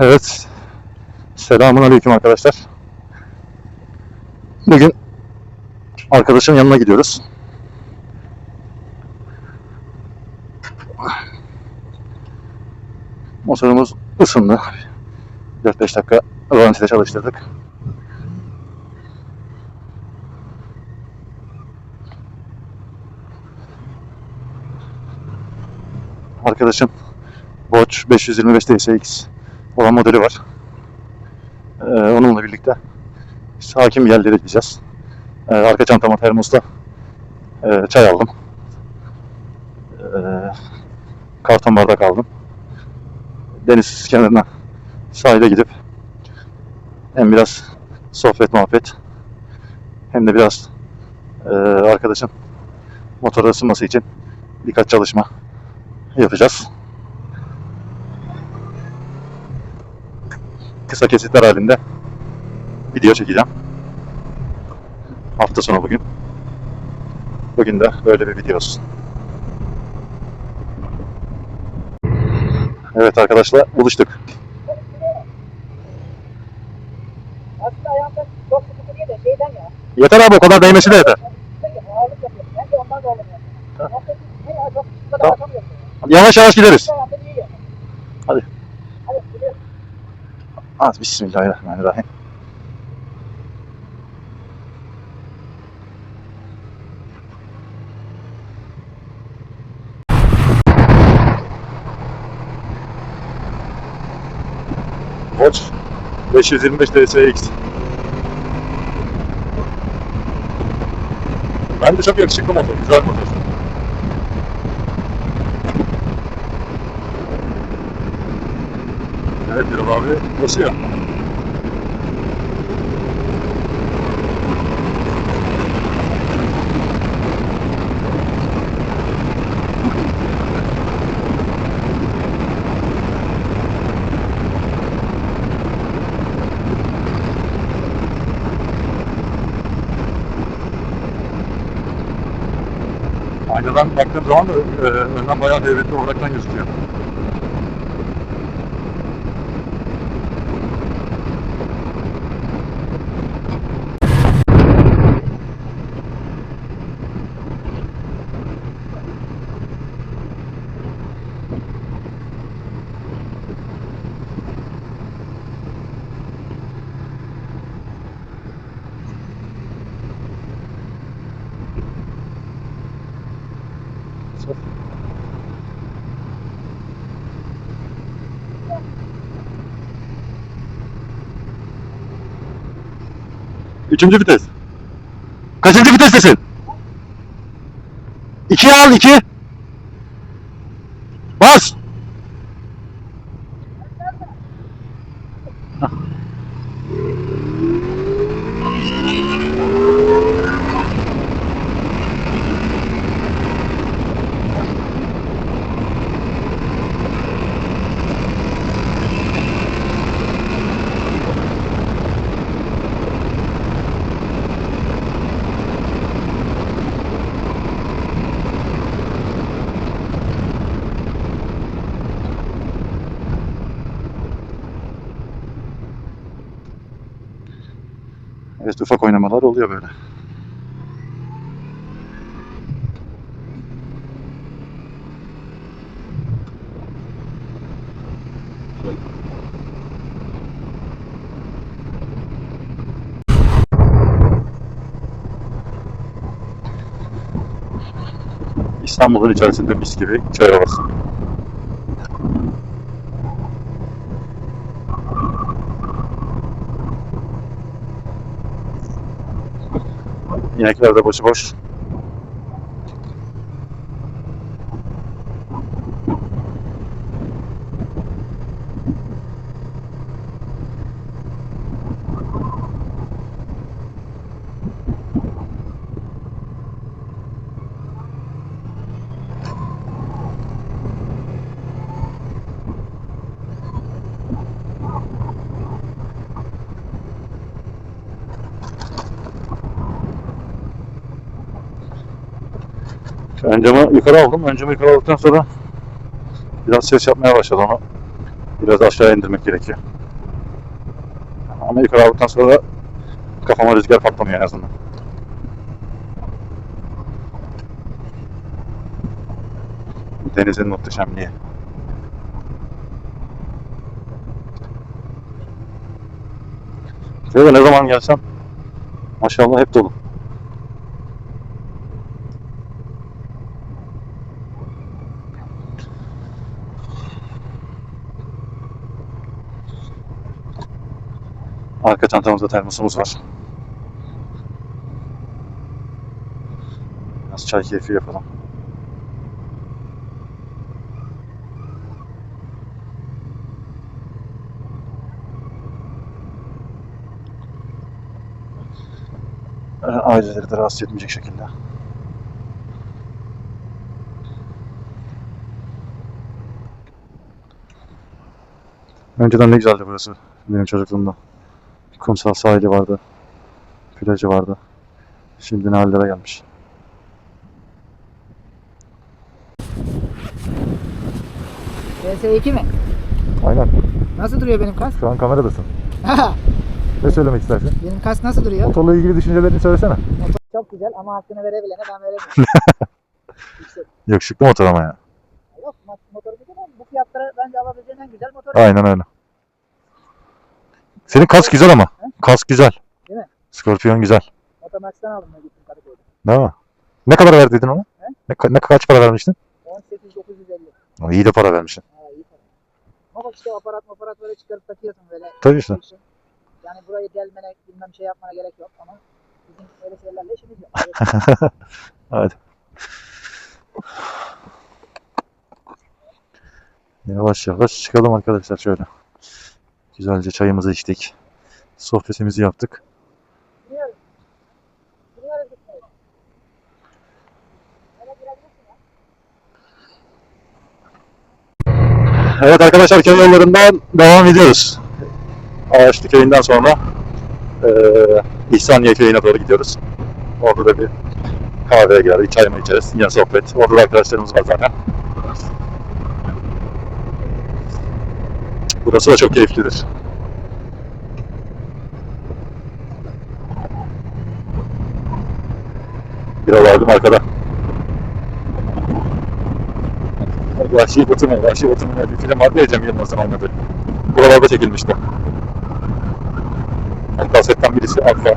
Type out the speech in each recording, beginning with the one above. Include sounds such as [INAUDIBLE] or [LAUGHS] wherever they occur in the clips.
Evet. Selamun aleyküm arkadaşlar. Bugün arkadaşın yanına gidiyoruz. Motorumuz ısındı. 4-5 dakika rölantide çalıştırdık. Arkadaşım Bosch 525 DSX olan modeli var. Ee, onunla birlikte sakin bir yerlere gideceğiz. Ee, arka çantama termosta e, çay aldım. Ee, karton bardak aldım. Deniz kenarına sahile gidip hem biraz sohbet muhabbet hem de biraz e, arkadaşın motora ısınması için birkaç çalışma yapacağız. Kısa kesitler halinde video çekeceğim. Hafta sonu bugün. Bugün de böyle bir video olsun. Evet arkadaşlar buluştuk. Yeter abi o kadar değmesi de yeter. Yavaş yavaş gideriz. Hadi. Az bismillahirrahmanirrahim. Watch 525 DSX. Ben de çok yakışıklı motor, güzel motor. Birol abi basıyor. Aynadan baktığım zaman da e, önden bayağı heybetli olaraktan gözüküyor. Üçüncü vites. Kaçıncı vitestesin? İkiye al iki. Evet ufak oynamalar oluyor böyle. İstanbul'un içerisinde mis gibi çay havası. İnekler de başıboş. Ön camı yukarı aldım. Ön camı yukarı aldıktan sonra biraz ses yapmaya başladı onu Biraz aşağı indirmek gerekiyor. Ama yukarı aldıktan sonra kafama rüzgar patlamıyor en azından. Denizin muhteşemliği. Şöyle ne zaman gelsem maşallah hep dolu. Arka çantamızda termosumuz var. Biraz çay keyfi yapalım. Ee, Aileleri de rahatsız etmeyecek şekilde. Önceden ne güzeldi burası benim çocukluğumda. Kumsal sahili vardı. Plajı vardı. Şimdi ne hallere gelmiş. PS2 mi? Aynen. Nasıl duruyor benim kas? Şu an kameradasın. Ne söylemek istersin? benim kas nasıl duruyor? Motorla ilgili düşüncelerini söylesene. Motor çok güzel ama hakkını verebilene ben veremiyorum. [LAUGHS] Yakışıklı motor ama ya. Yok mo- motor güzel ama bu fiyatlara bence alabileceğin en güzel motor. Aynen öyle. Senin kask güzel ama. Kask güzel. Değil mi? Scorpion güzel. Motomax'tan aldım ben gittim Kadıköy'de. Değil mi? Ne kadar verdiydin ona? He? Ne, ka- ne kaç para vermiştin? 18950. O iyi de para vermişsin. Ha iyi para. Ama işte aparat aparat böyle çıkarıp takıyorsun böyle. Tabii işte. Yani burayı delmene bilmem şey yapmana gerek yok ama bizim öyle şeylerle işimiz yok. [LAUGHS] Hadi. Yavaş yavaş çıkalım arkadaşlar şöyle. Güzelce çayımızı içtik. Sohbetimizi yaptık. Evet arkadaşlar köy yollarından devam ediyoruz. Ağaçlı köyünden sonra eee İhsaniye köyüne doğru gidiyoruz. Orada da bir kahveye geldik, çay mı içeriz, yine sohbet. Orada da arkadaşlarımız var zaten. Burası da çok keyiflidir. Biraz aldım arkada. Vahşi Batı? Vahşi Batı Bir film vardı ya Cem Yılmaz'ın oynadığı. Buralarda çekilmişti. Hatta setten birisi arka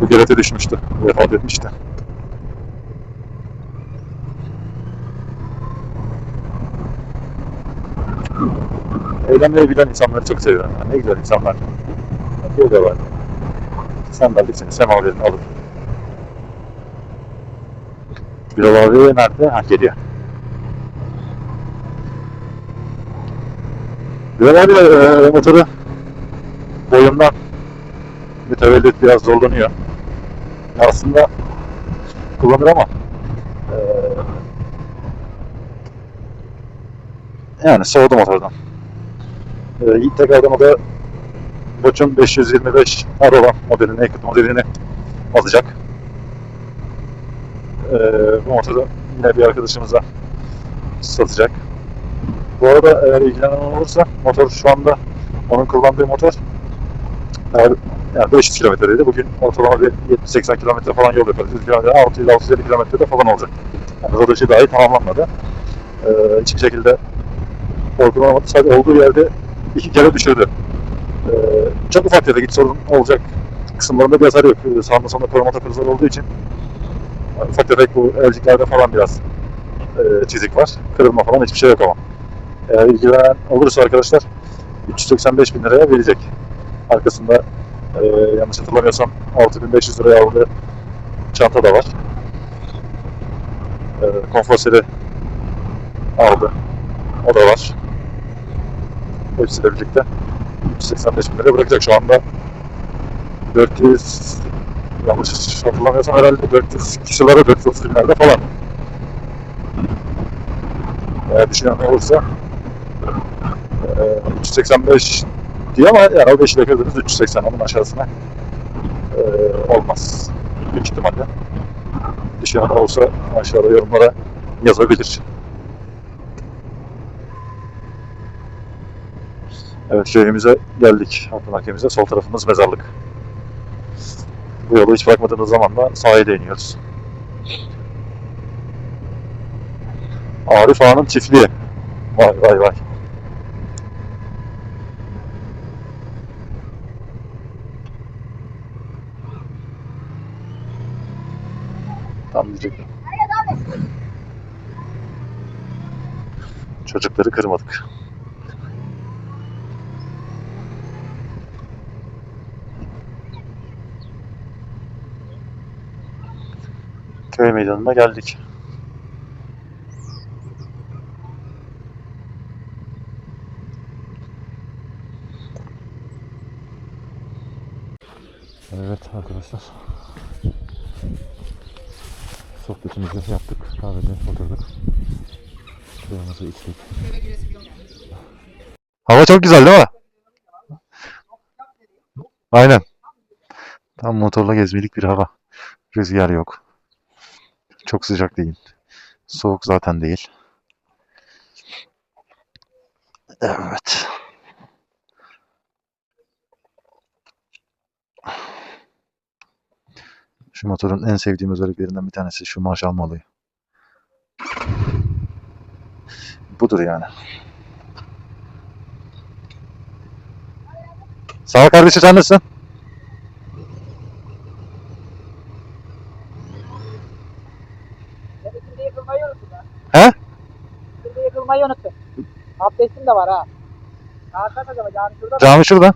bu gerete düşmüştü. Vefat etmişti. Eğlenmeyi bilen insanları çok seviyorum. Yani ne güzel insanlar. Burada var. Sandalyesini, semaverini alır. Bilal abi nerede? Ha geliyor. Bilal abi e, motoru boyundan mütevellit biraz zorlanıyor. Aslında kullanır ama e, yani soğudu motordan. E, tekrardan o da Boç'un 525 R olan modelini, Naked modelini alacak. E, bu motoru yine bir arkadaşımıza satacak. Bu arada eğer ilgilenen olursa motor şu anda onun kullandığı motor yani 500 kilometredeydi. Bugün ortalama bir 70-80 kilometre falan yol yaparız. 100 kilometre, 6 ile 650 kilometrede falan olacak. Yani rodajı dahi tamamlanmadı. Ee, hiçbir şekilde korkun olmadı. Sadece olduğu yerde iki kere düşürdü. Ee, çok ufak tefek hiç sorun olacak kısımlarında bir hasar yok. Ee, Sağında sonunda koruma takırızlar olduğu için yani ufak tefek bu elciklerde falan biraz e, çizik var. Kırılma falan hiçbir şey yok ama. Eğer ilgilenen olursa arkadaşlar 385 bin liraya verecek. Arkasında e, yanlış hatırlamıyorsam 6500 liraya aldığı çanta da var. E, konfor seri aldı. O da var. Hepsiyle birlikte 385 bin liraya bırakacak şu anda. 400 yanlış hatırlamıyorsam herhalde 400 kişilere 430 binlerde falan. Eğer düşünen olursa e, 385 diyor ama yani o 5 ile kırdınız 380 onun aşağısına olmaz. Büyük ihtimalle. Düşünen olsa aşağıda yorumlara yazabilir. Evet köyümüze geldik. Aklıma köyümüze. Sol tarafımız mezarlık. Bu yolu hiç bırakmadığımız zaman da sahile iniyoruz. Arif Ağa'nın çiftliği. Vay vay vay. Tam diyecektim. Çocukları kırmadık. Köy meydanına geldik. Evet arkadaşlar. Sohbetimizi yaptık. Kahvede oturduk. Çayımızı içtik. Hava çok güzel değil mi? Aynen. Tam motorla gezmelik bir hava. Rüzgar yok. Çok sıcak değil. Soğuk zaten değil. Evet. Şu motorun en sevdiğim özelliklerinden bir tanesi şu marş alma olayı. Budur yani. Sağ ol kardeşim sen nasılsın? Ben ikindi yıkılmayı unuttum ya. He? İkindi yıkılmayı unuttum. Abdestim de var ha. Saat kaç acaba? Cami şurada mı? Cami şurada.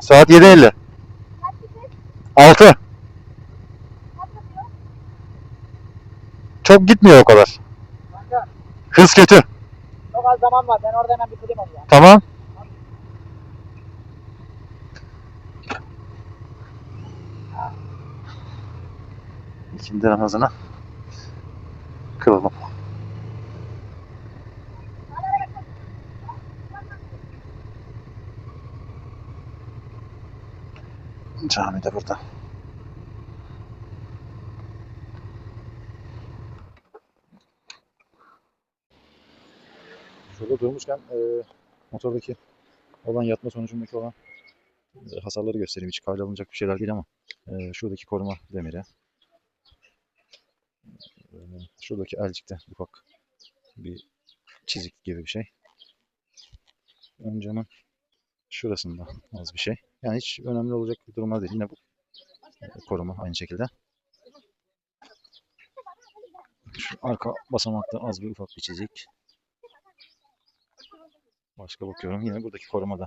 Saat 7.50. 6. Çok gitmiyor o kadar. Kanka, Hız kötü. çok az zaman var. Ben orada hemen bitireyim onu ya. Tamam. İkindi namazını kılalım. De burada. Şurada durmuşken e, motordaki olan yatma sonucundaki olan e, hasarları göstereyim. Hiç kale bir şeyler değil ama e, şuradaki koruma demiri. E, şuradaki elcikte ufak bir çizik gibi bir şey. Ön camın şurasında az bir şey. Yani hiç önemli olacak bir durumlar değil. Yine bu koruma aynı şekilde. Şu arka basamakta az bir ufak bir çizik. Başka bakıyorum yine buradaki korumada.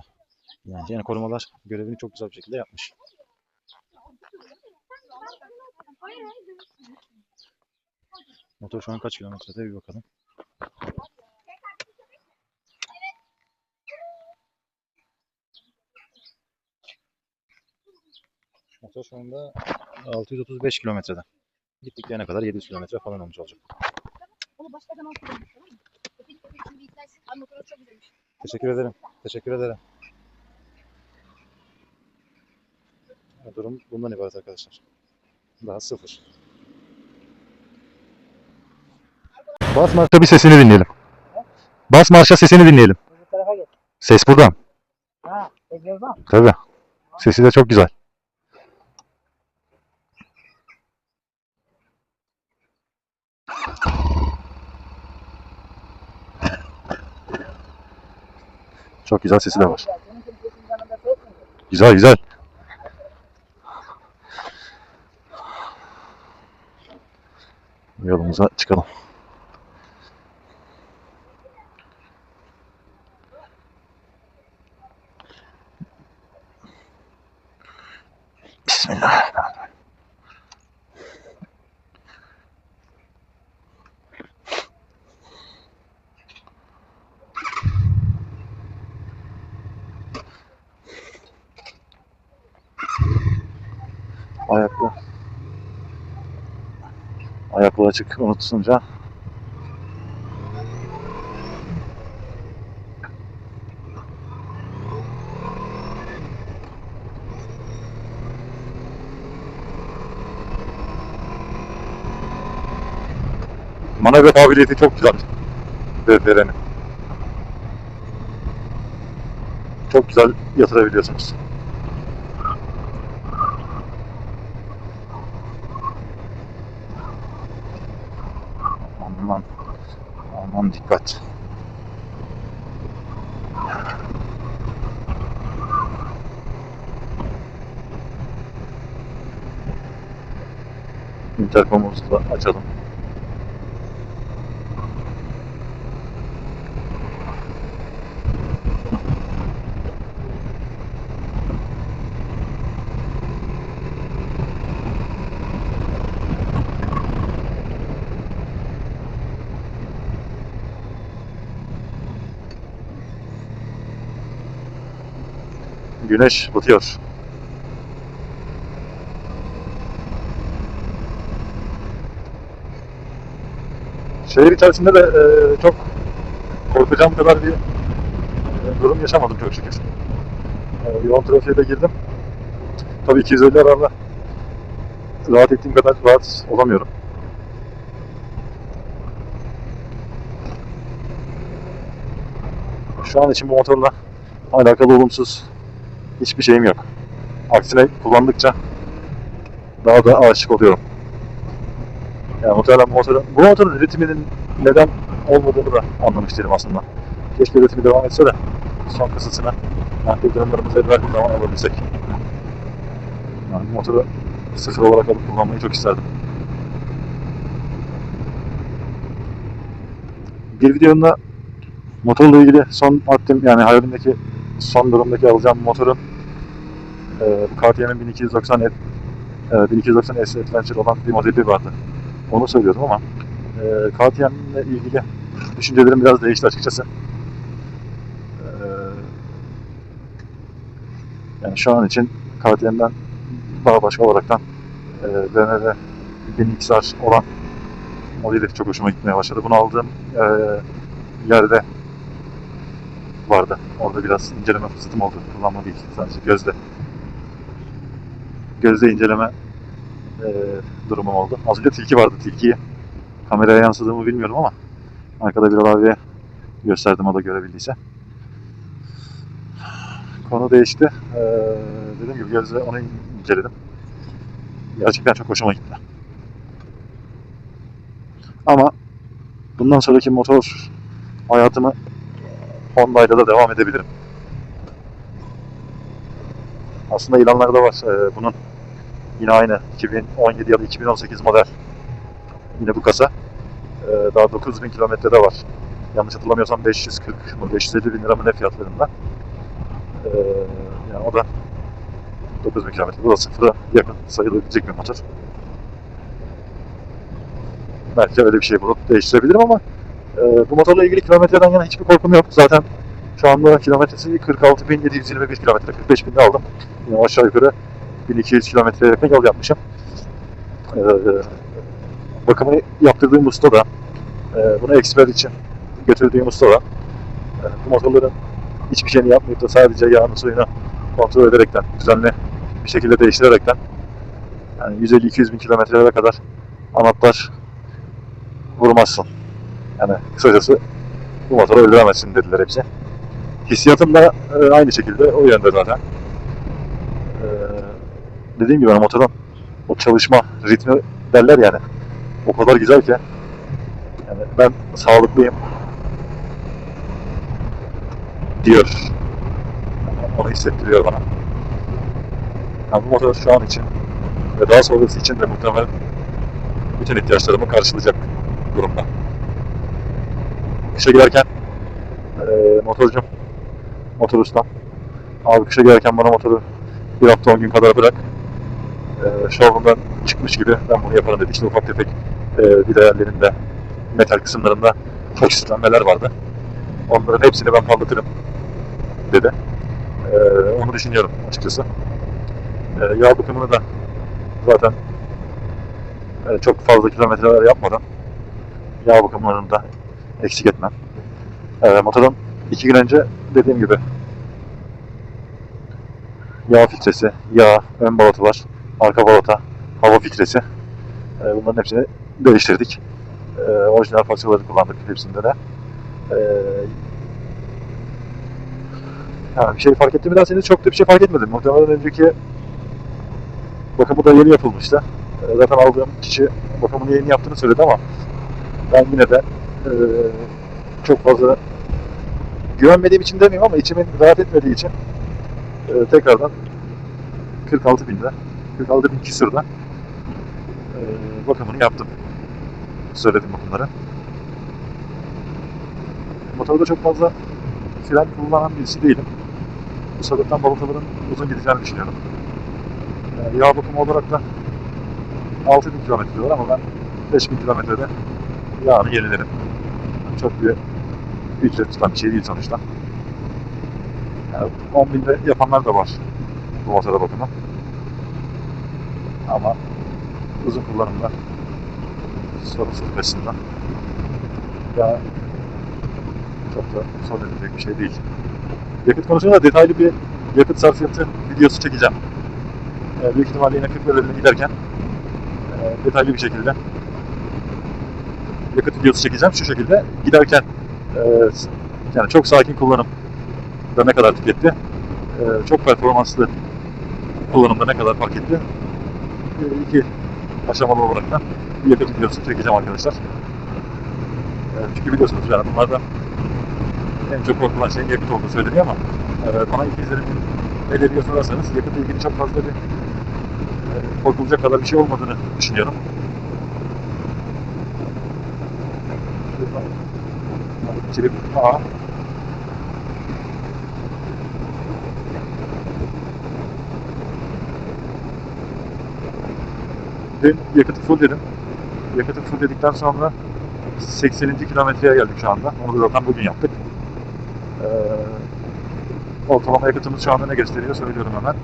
Yani, yani korumalar görevini çok güzel bir şekilde yapmış. Motor şu an kaç kilometrede bir bakalım. Motor şu anda 635 kilometrede. Gittiklerine kadar 700 kilometre falan olmuş olacak. Güzelmiş. Teşekkür ederim. Teşekkür ederim. Durum bundan ibaret arkadaşlar. Daha sıfır. Bas marşa bir sesini dinleyelim. Bas marşa sesini dinleyelim. Bu tarafa git. Ses buradan. Ha, egzozdan. Tabii. Sesi de çok güzel. Çok güzel sesi de var. Ya, senin kimsenin yanında ses mi? Güzel güzel. Yolumuza çıkalım. Açık unutsunca manevra kabiliyeti çok güzel. Derenin. çok güzel yatırabiliyorsunuz. Dikkat. Interkomumuzu da açalım. Güneş batıyor. Şehir içerisinde de e, çok korkacağım kadar bir e, durum yaşamadım çok şükür. E, yoğun trafiğe de girdim. Tabii 250 ararla rahat ettiğim kadar rahat olamıyorum. Şu an için bu motorla alakalı olumsuz hiçbir şeyim yok. Aksine kullandıkça daha da aşık oluyorum. Yani muhtemelen motorun, bu motorun üretiminin neden olmadığını da anlamış değilim aslında. Keşke üretimi devam etse de son kısasını nakliye dönemlerimize el verdiği zaman alabilsek. Yani motoru sıfır olarak alıp kullanmayı çok isterdim. Bir videomda motorla ilgili son haddim yani hayalimdeki son durumdaki alacağım motorun e, bu KTM'in 1290 et, e, 1290 S Adventure olan bir modeli vardı. Onu söylüyordum ama e, ile ilgili düşüncelerim biraz değişti açıkçası. E, yani şu an için KTM'den daha başka olaraktan e, BMW 1000XR olan modeli çok hoşuma gitmeye başladı. Bunu aldığım e, yerde vardı. Orada biraz inceleme fırsatım oldu. Kullanma değil sadece gözle. Gözle inceleme e, durumum oldu. Az önce tilki vardı. Tilkiyi kameraya yansıdığımı bilmiyorum ama arkada bir abiye gösterdim o da görebildiyse. Konu değişti. Ee, dediğim gibi gözle onu inceledim. Gerçekten çok hoşuma gitti. Ama bundan sonraki motor hayatımı Honda'yla da devam edebilirim. Aslında ilanlarda var ee, bunun yine aynı 2017 ya da 2018 model yine bu kasa Ee, daha 9000 kilometrede var. Yanlış hatırlamıyorsam 540 mı 550 bin lira mı ne fiyatlarında. Ee, yani o da 9000 kilometrede o da sıfıra yakın sayılabilecek bir motor. Belki öyle bir şey bulup değiştirebilirim ama e, bu motorla ilgili kilometreden yana hiçbir korkum yok. Zaten şu anda kilometresi 46.721 kilometre. 45.000'de aldım. Yine aşağı yukarı 1200 kilometreye yakın yol yapmışım. Ee, bakımını yaptırdığım usta da, e, bunu eksper için götürdüğüm usta da e, bu motorların hiçbir şeyini yapmayıp da sadece yağını suyunu kontrol ederekten, düzenli bir şekilde değiştirerekten yani 150-200 bin kilometrelere kadar anahtar vurmazsın. Yani kısacası bu motoru öldüremezsin dediler hepsi. Hissiyatım da e, aynı şekilde o yönde zaten. E, dediğim gibi ben motorun o çalışma ritmi derler yani. O kadar güzel ki. Yani ben sağlıklıyım diyor. Onu hissettiriyor bana. Yani bu motor şu an için ve daha sonrası için de muhtemelen bütün ihtiyaçlarımı karşılayacak durumda. Kışa giderken e, motorcum, motor abi kışa giderken bana motoru bir hafta on gün kadar bırak. E, showroom'dan çıkmış gibi ben bunu yaparım dedi. İşte ufak tefek e, vidalarlarında, metal kısımlarında çok süslenmeler vardı. Onların hepsini ben parlatırım dedi. E, onu düşünüyorum açıkçası. E, yağ bakımını da zaten e, çok fazla kilometreler yapmadan yağ bakımlarını da eksik etmem. E, motorun iki gün önce dediğim gibi yağ filtresi, yağ, ön balata var, arka balata, hava filtresi. E, bunların hepsini değiştirdik. E, orijinal parçaları kullandık hepsinde de. E, Ha, bir şey fark etti mi derseniz çok da bir şey fark etmedim. Muhtemelen önceki bakımı da yeni yapılmıştı. E, Zaten aldığım kişi bakımını yeni yaptığını söyledi ama ben yine de e, çok fazla güvenmediğim için demeyeyim ama içimin rahat etmediği için e, tekrardan 46 binde 46 bin küsurda e, bakımını yaptım. Söyledim bakımları. Motorda çok fazla fren kullanan birisi değilim. Bu sebepten balataların uzun gideceğini düşünüyorum. Yani yağ bakımı olarak da 6000 kilometre diyorlar ama ben 5000 kilometrede yağını yenilerim. Çok bir ücret tutan bir şey değil sonuçta. Yani 10 binde yapanlar da var bu motora bakımı. Ama uzun kullanımda sorunsuz beslerinden ya çok da sorun edilecek bir şey değil. Yakıt konusunda detaylı bir yakıt sarfiyatı videosu çekeceğim. Ee, büyük ihtimalle yine 40 bölümüne giderken e, detaylı bir şekilde yakıt videosu çekeceğim. Şu şekilde giderken e, yani çok sakin kullanım da ne kadar tüketti, e, çok performanslı kullanımda ne kadar fark etti. E, iki aşamalı olarak da bir yakıt videosu çekeceğim arkadaşlar. E, çünkü biliyorsunuz yani bunlarda en çok korkulan şeyin yakıt olduğu söyleniyor ama e, bana ilk izlenim nedir diye sorarsanız yakıtla ilgili çok fazla bir e, korkulacak kadar bir şey olmadığını düşünüyorum. Çilip A. Dün yakıtı full dedim. Yakıtı full dedikten sonra 80. kilometreye geldik şu anda. Onu da zaten bugün yaptık. Ee, ortalama yakıtımız şu anda ne gösteriyor söylüyorum hemen.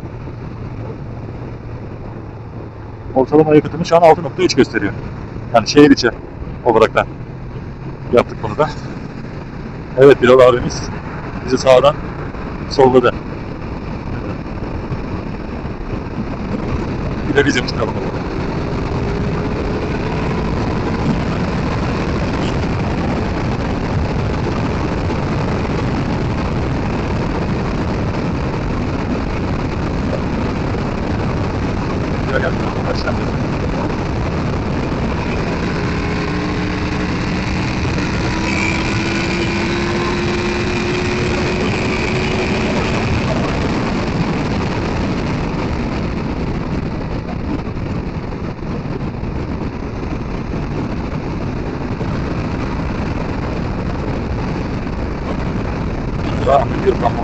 Ortalama yakıtımız şu an 6.3 gösteriyor. Yani şehir içi olarak da yaptık bunu da. Evet Bilal abimiz bizi sağdan solladı. Bir de bizim çıkalım. Buraya geldik arkadaşlar. Devam ediyor tam